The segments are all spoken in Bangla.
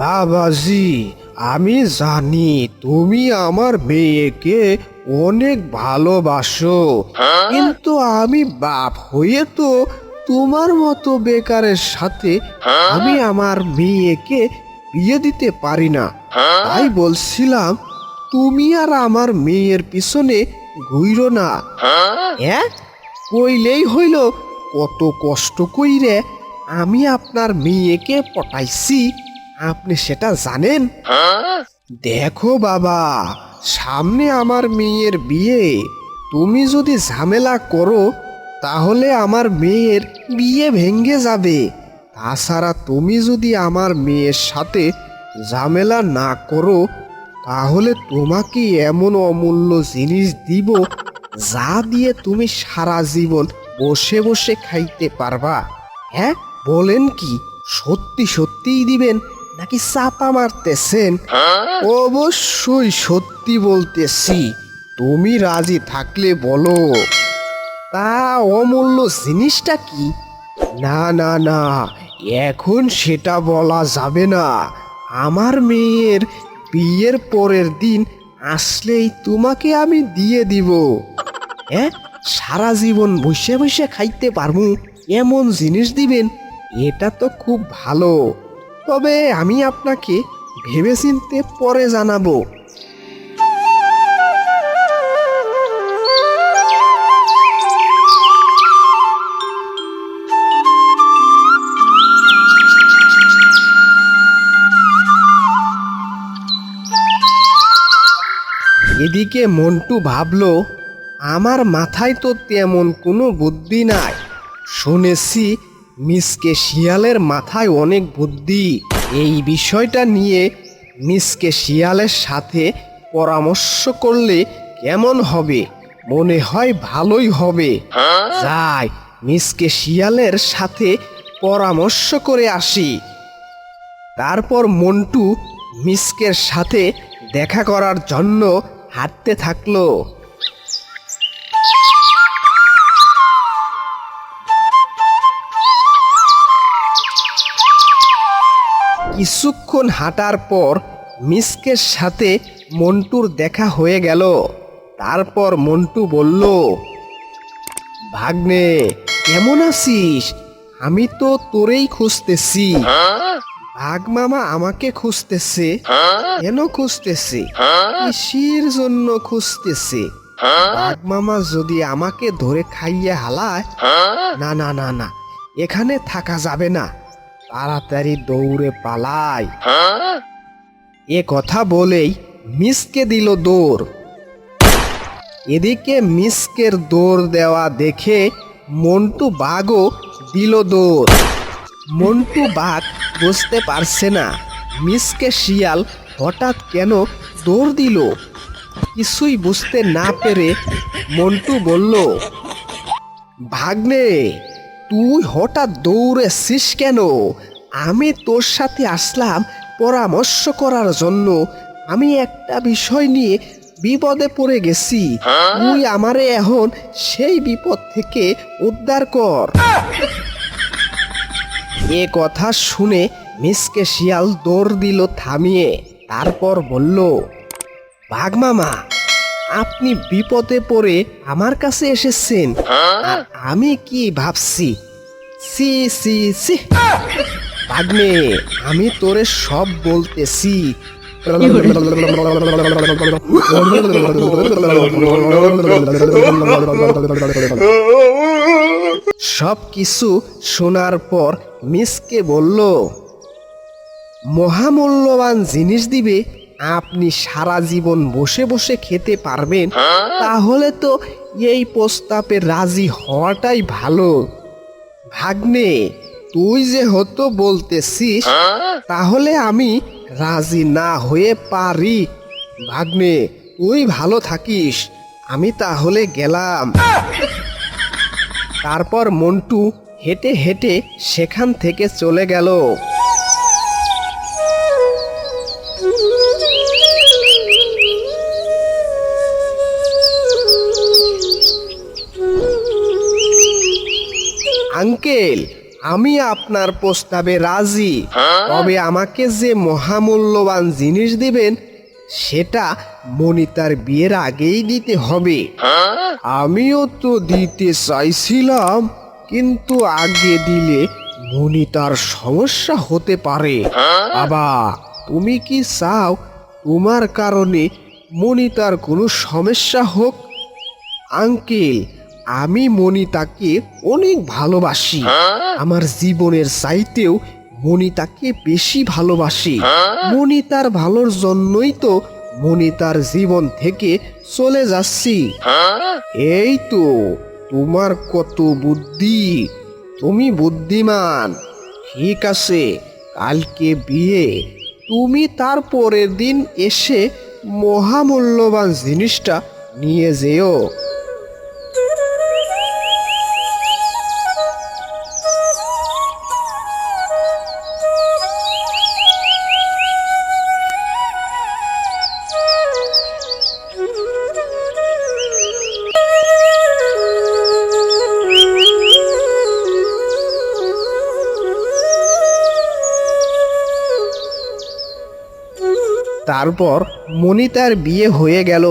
বাবাজি আমি জানি তুমি আমার মেয়েকে অনেক ভালোবাসো। কিন্তু আমি বাপ হয়ে তো তোমার মতো বেকারের সাথে আমি আমার মেয়েকে বিয়ে দিতে পারি না। তাই বলছিলাম, তুমি আর আমার মেয়ের পিছনে ঘুইরো না। হ্যাঁ কইলেই হইল, কত কষ্ট কইরে আমি আপনার মেয়েকে পটাইছি। আপনি সেটা জানেন? দেখো বাবা, সামনে আমার মেয়ের বিয়ে। তুমি যদি ঝামেলা করো তাহলে আমার মেয়ের বিয়ে ভেঙ্গে যাবে। তাছাড়া তুমি যদি আমার মেয়ের সাথে ঝামেলা না করো, তাহলে তোমাকে এমন অমূল্য জিনিস দিব যা দিয়ে তুমি সারা জীবন বসে বসে খাইতে পারবা। হ্যাঁ বলেন কি, সত্যি সত্যিই দিবেন নাকি চাপা মারতেছেন? অবশ্যই সত্যি বলতেছি, তুমি রাজি থাকলে বলো। তা অমূল্য জিনিসটা কি? না না না, এখন সেটা বলা যাবে না। আমার মেয়ের বিয়ের পরের দিন আসলেই তোমাকে আমি দিয়ে দিব। হ্যাঁ? সারা জীবন বসে বসে খাইতে পারব এমন জিনিস দিবেন, এটা তো খুব ভালো। তবে আমি আপনাকে ভেবেচিন্তে পরে জানাব। এদিকে মন্টু ভাবলো, আমার মাথায় তো তেমন কোনো বুদ্ধি নাই। শুনেছি মিসকে শিয়ালের মাথায় অনেক বুদ্ধি। এই বিষয়টা নিয়ে মিসকে শিয়ালের সাথে পরামর্শ করলে কেমন হবে? মনে হয় ভালোই হবে। যাই, মিসকে শিয়ালের সাথে পরামর্শ করে আসি। তারপর মন্টু মিসকের সাথে দেখা করার জন্য হাঁটতে থাকল। কিছুক্ষণ হাঁটার পর মিসকের সাথে মন্টুর দেখা হয়ে গেল। তারপর মন্টু বলল, ভাগ্নে, কেমন আছিস? আমি তো তোরেই খুঁজতেছি। ভাগ মামা আমাকে খুঁজতেছে। কেন খুঁজতেছে? কিসির জন্য খুঁজতেছে? বাঘ মামা যদি আমাকে ধরে খাইয়ে হালায়, না না না না, এখানে থাকা যাবে না। তাড়াতাড়ি দৌড়ে পালাই। এ কথা বলেই মিসকে দিল দৌড়। এদিকে মিসকের দৌড় দেওয়া দেখে মন্টু বাঘও দিল দৌড়। মন্টু বাঘ বুঝতে পারছে না। মিসকে শিয়াল হঠাৎ কেন দৌড় দিল? কিছুই বুঝতে না পেরে মন্টু বলল ভাগ্নে তুই হঠাৎ দৌড়েছিস কেন? আমি তোর সাথে আসলাম পরামর্শ করার জন্য। আমি একটা বিষয় নিয়ে বিপদে পড়ে গেছি। তুই আমারে এখন সেই বিপদ থেকে উদ্ধার কর। এ কথা শুনে মিসকে শিয়াল দৌড় দিল থামিয়ে, তারপর বলল, বাঘ মামা, আপনি বিপদে পড়ে আমার কাছে এসেছেন। আর আমি কি ভাবছি? সি সি সি। ভাগ্নে আমি তোরে সব বলতেছি। সব কিছু শোনার পর মিসকে বলল, মহামূল্যবান জিনিস দিবে, আপনি সারা জীবন বসে বসে খেতে পারবেন। তাহলে তো এই প্রস্তাবে রাজি হওয়াটাই ভালো। ভাগ্নে, তুই যে হতো বলতেছিস, তাহলে আমি রাজি না হয়ে পারি। ভাগ্নে, তুই ভালো থাকিস, আমি তাহলে গেলাম। তারপর মন্টু হেঁটে হেঁটে সেখান থেকে চলে গেল। আঙ্কেল আমি আপনার প্রস্তাবে রাজি। তবে আমাকে যে মহামূল্যবান জিনিস দিবেন, সেটা মনিতার বিয়ের আগেই দিতে হবে। আমিও তো দিতে চাইছিলাম, কিন্তু আগে দিলে মনিতার সমস্যা হতে পারে। বাবা, তুমি কি চাও তোমার কারণে মনিতার কোনো সমস্যা হোক? আঙ্কেল আমি মনিতাকে অনেক ভালোবাসি। আমার জীবনের চাইতেও মনিতাকে বেশি ভালোবাসি। মনিতার ভালোর জন্যই তো মনিতার জীবন থেকে চলে যাচ্ছি। এই তো তোমার কত বুদ্ধি। তুমি বুদ্ধিমান। ঠিক আছে কালকে বিয়ে। তুমি তার পরের দিন এসে মহামূল্যবান জিনিসটা নিয়ে যেও। তারপর মনিতার বিয়ে হয়ে গেল।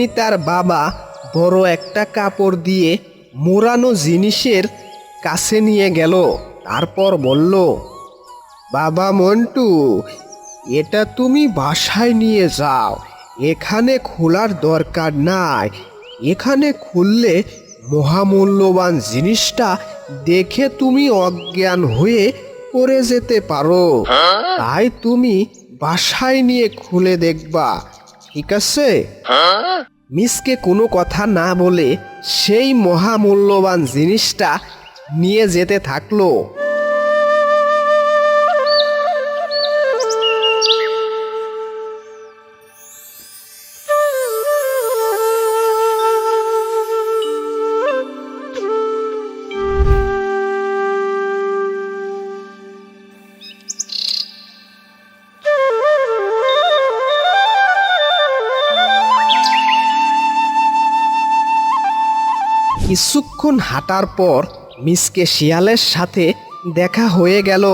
মনিতার বাবা বড় একটা কাপড় দিয়ে মোড়ানো জিনিসের কাছে নিয়ে গেল। তারপর বলল বাবা মন্টু এটা তুমি বাসায় নিয়ে যাও। এখানে খোলার দরকার নাই। এখানে খুললে মহামূল্যবান জিনিসটা দেখে তুমি অজ্ঞান হয়ে পড়ে যেতে পারো। তাই তুমি বাসায় নিয়ে খুলে দেখবা। ঠিক আছে? মিসকে কোনো কথা না বলে সেই মহামূল্যবান জিনিসটা নিয়ে যেতে থাকল। কিছুক্ষণ হাঁটার পর মিসকে শিয়ালের সাথে দেখা হয়ে গেল।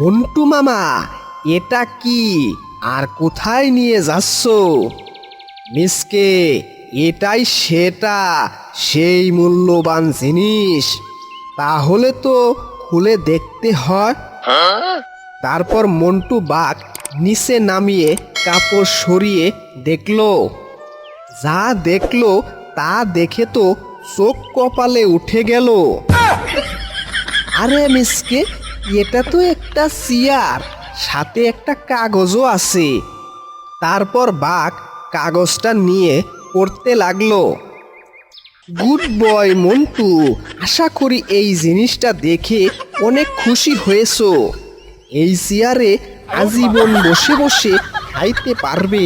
মন্টু মামা, এটা কি? আর কোথায় নিয়ে যাচ্ছ? মিসকে, এটাই সেটা, সেই মূল্যবান জিনিস। তাহলে তো খুলে দেখতে হয়। তারপর মন্টু বাঘ নিচে নামিয়ে কাপড় সরিয়ে দেখল। যা দেখল তা দেখে তো চোখ কপালে উঠে গেল। আরে মিসকে, এটা তো একটা চেয়ার সাথে একটা কাগজও আছে। তারপর বাঘ কাগজটা নিয়ে পড়তে লাগল। গুড বয় মন্টু, আশা করি এই জিনিসটা দেখে অনেক খুশি হয়েছো। এই চেয়ারে আজীবন বসে বসে খাইতে পারবে,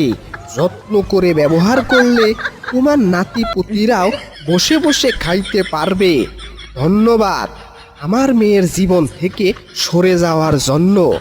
যত্ন করে ব্যবহার করলে তোমার নাতি পুতিরাও বসে বসে খাইতে পারবে। ধন্যবাদ। আমার মেয়ের জীবন থেকে সরে যাওয়ার জন্য।